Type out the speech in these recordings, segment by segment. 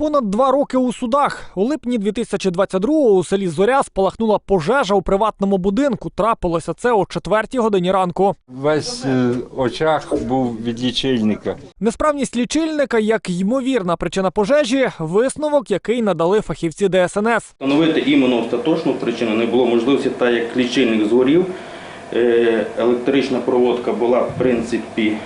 Понад два роки у судах. У липні 2022-го у селі Зоря спалахнула пожежа у приватному будинку. Трапилося це о четвертій годині ранку. Весь е, очах був від лічильника. Несправність лічильника як ймовірна причина пожежі, висновок, який надали фахівці ДСНС. Встановити іменно остаточну причину не було можливості, так як лічильник згорів. Е, Електрична проводка була в принципі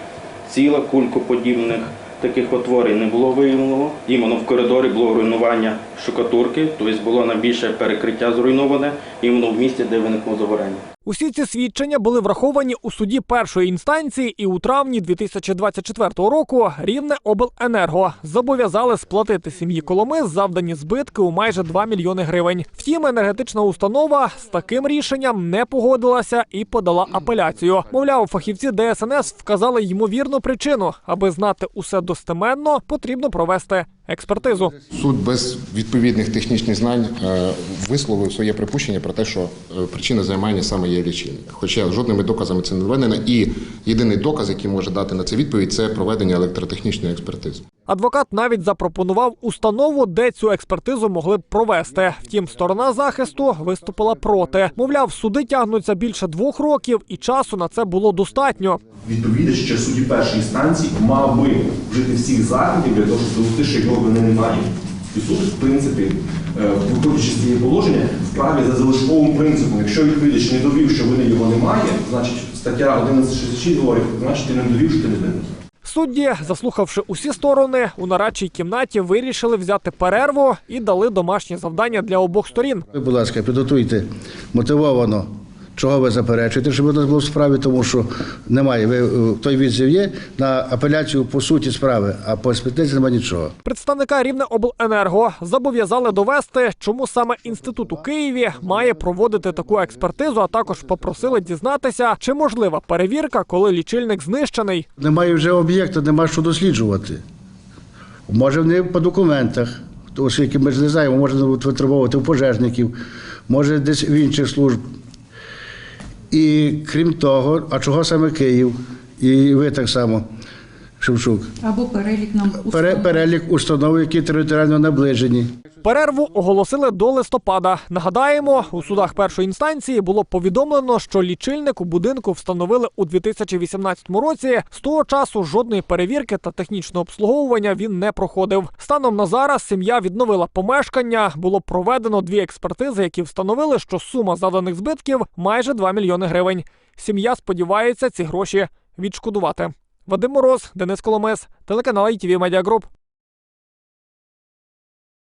ціла, кулькоподібних таких отворень не було виявлено. Іменно в коридорі було руйнування шукатурки, тобто було найбільше перекриття зруйноване іменно в місці, де виникло загорання. Усі ці свідчення були враховані у суді першої інстанції, і у травні 2024 року Рівне обленерго зобов'язали сплатити сім'ї Коломи завдані збитки у майже 2 мільйони гривень. Втім, енергетична установа з таким рішенням не погодилася і подала апеляцію. Мовляв, фахівці ДСНС вказали ймовірну причину, аби знати усе достеменно, потрібно провести експертизу. Суд без відповідних технічних знань е, висловив своє припущення про те, що е, причина займання саме є лічильник. Хоча жодними доказами це не доведено, і єдиний доказ, який може дати на це відповідь, це проведення електротехнічної експертизи. Адвокат навіть запропонував установу, де цю експертизу могли б провести. Втім, сторона захисту виступила проти. Мовляв, суди тягнуться більше двох років, і часу на це було достатньо. відповідач ще судді першої інстанції мав би вжити всіх заходів для того, щоб довести, що його вини немає. І суд, в принципі, е, виходячи з цієї положення, вправі за залишковим принципом. Якщо відповідач не довів, що вини його немає, значить стаття 1166 говорить, значить ти не довів, що ти не винен. Судді, заслухавши усі сторони, у нарадчій кімнаті вирішили взяти перерву і дали домашнє завдання для обох сторін. Будь ласка, підготуйте мотивовано, чого ви заперечуєте, щоб у нас було в справі, тому що немає. Ви е, той відзив є на апеляцію по суті справи, а по експертизі немає нічого. Представника Рівне обленерго зобов'язали довести, чому саме інститут у Києві має проводити таку експертизу, а також попросили дізнатися, чи можлива перевірка, коли лічильник знищений. Немає вже об'єкту, нема що досліджувати. Може, вони по документах, оскільки ми ж не знаємо, може витребовувати у пожежників, може десь в інших служб. І крім того, а чого саме Київ? І ви так само, Шевчук. Або перелік нам Пере- установ. перелік установ, які територіально наближені. Перерву оголосили до листопада. Нагадаємо, у судах першої інстанції було повідомлено, що лічильник у будинку встановили у 2018 році. З того часу жодної перевірки та технічного обслуговування він не проходив. Станом на зараз сім'я відновила помешкання. Було проведено дві експертизи, які встановили, що сума заданих збитків майже 2 мільйони гривень. Сім'я сподівається ці гроші відшкодувати. Вадим Мороз, Денис Коломес, телеканал ITV Media Group.